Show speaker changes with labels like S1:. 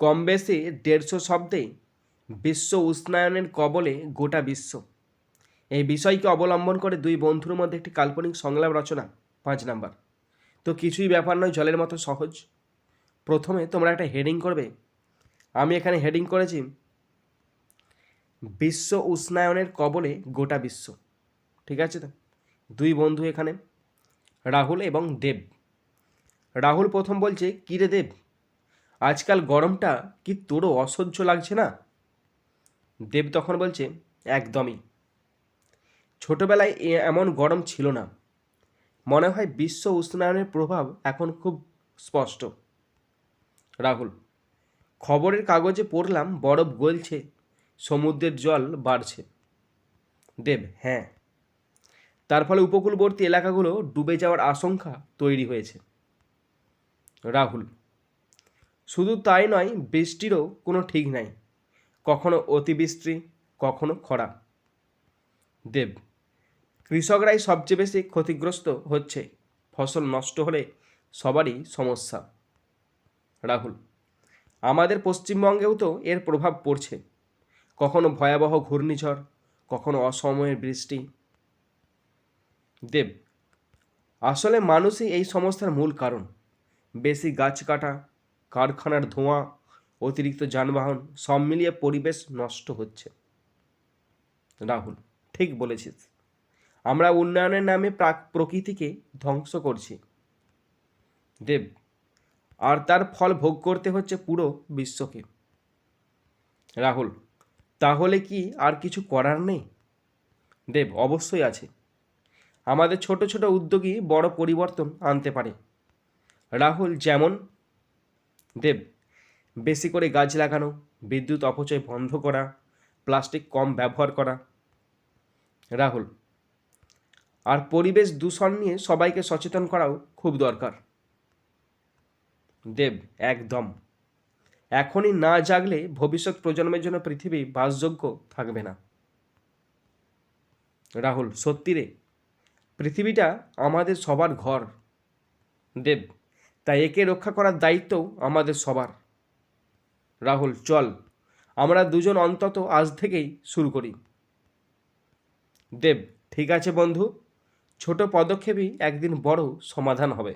S1: কম বেশি দেড়শো শব্দে বিশ্ব উষ্ণায়নের কবলে গোটা বিশ্ব। এই বিষয়কে অবলম্বন করে দুই বন্ধুর মধ্যে একটি কাল্পনিক সংলাপ রচনা, পাঁচ নাম্বার। তো কিছুই ব্যাপার নয়, জলের মতো সহজ। প্রথমে তোমরা একটা হেডিং করবে। আমি এখানে হেডিং করেছি, বিশ্ব উষ্ণায়নের কবলে গোটা বিশ্ব। ঠিক আছে তো? দুই বন্ধু এখানে, রাহুল এবং দেব। রাহুল প্রথম বলছে, কী রে দেব? আজকাল গরমটা কি তোরও অসহ্য লাগছে না? দেব তখন বলছে, একদমই। ছোটবেলায় এমন গরম ছিল না। মনে হয় বিশ্ব উষ্ণায়নের প্রভাব এখন খুব স্পষ্ট। রাহুল, খবরের কাগজে পড়লাম বরফ গলছে, সমুদ্রের জল বাড়ছে। দেব হ্যাঁ। তার ফলে উপকূলবর্তী এলাকাগুলো ডুবে যাওয়ার আশঙ্কা তৈরি হয়েছে। রাহুল শুধু তাই নয়, বৃষ্টিরও কোনো ঠিক নাই। কখনো অতিবৃষ্টি, কখনো খরা। দেব, কৃষকরাই সবচেয়ে বেশি ক্ষতিগ্রস্ত হচ্ছে। ফসল নষ্ট হলে সবারই সমস্যা। রাহুল, আমাদের পশ্চিমবঙ্গেও তো এর প্রভাব পড়ছে। কখনো ভয়াবহ ঘূর্ণিঝড়, কখনো অসময়ের বৃষ্টি। দেব, আসলে মানুষই এই সমস্যার মূল কারণ। বেশি গাছ কাটা কারখানার ধোঁয়া, অতিরিক্ত যানবাহন সব মিলিয়ে পরিবেশ নষ্ট হচ্ছে। রাহুল, ঠিক বলেছিস। আমরা উন্নয়নের নামে প্রাক প্রকৃতিকে ধ্বংস করছি। দেব, আর তার ফল ভোগ করতে হচ্ছে পুরো বিশ্বকে। রাহুল, তাহলে কি আর কিছু করার নেই? দেব, অবশ্যই আছে। আমাদের ছোট ছোট উদ্যোগই বড় পরিবর্তন আনতে পারে। রাহুল যেমন দেব, বেশি করে গাছ লাগানো, বিদ্যুৎ অপচয় বন্ধ করা, প্লাস্টিক কম ব্যবহার করা। রাহুল, আর পরিবেশ দূষণ নিয়ে সবাইকে সচেতন করাও খুব দরকার। দেব, একদম। এখনই না জাগলে ভবিষ্যৎ প্রজন্মের জন্য পৃথিবী বাসযোগ্য থাকবে না। রাহুল, সত্যি রে? পৃথিবীটা আমাদের সবার ঘর। দেব তাই একে রক্ষা করার দায়িত্ব আমাদের সবার। রাহুল, চল। আমরা দুজন অন্তত আজ থেকেই শুরু করি। দেব, ঠিক আছে বন্ধু। ছোট পদক্ষেপই একদিন বড় সমাধান হবে।